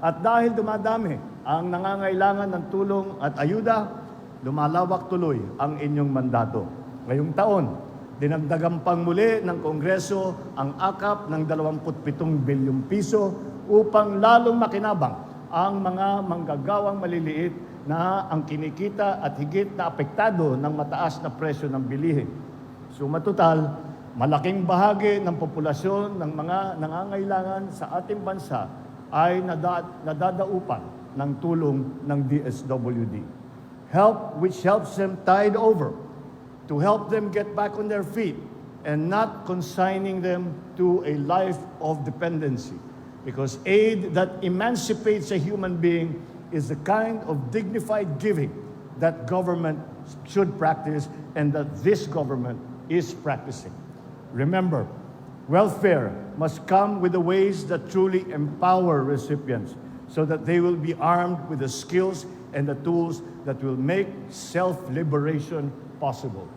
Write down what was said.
At dahil dumadami ang nangangailangan ng tulong at ayuda, lumalawak tuloy ang inyong mandato. Ngayong taon, dinagdagan pang muli ng Kongreso ang akap ng 27 bilyong piso upang lalong makinabang ang mga manggagawang maliliit na ang kinikita at higit na apektado ng mataas na presyo ng bilihin. Suma total, malaking bahagi ng populasyon ng mga nangangailangan sa ating bansa ay nada, nadadaupan ng tulong ng DSWD. Help which helps them tide over to help them get back on their feet and not consigning them to a life of dependency. Because aid that emancipates a human being is the kind of dignified giving that government should practice and that this government is practicing. Remember, welfare must come with the ways that truly empower recipients so that they will be armed with the skills and the tools that will make self liberation possible.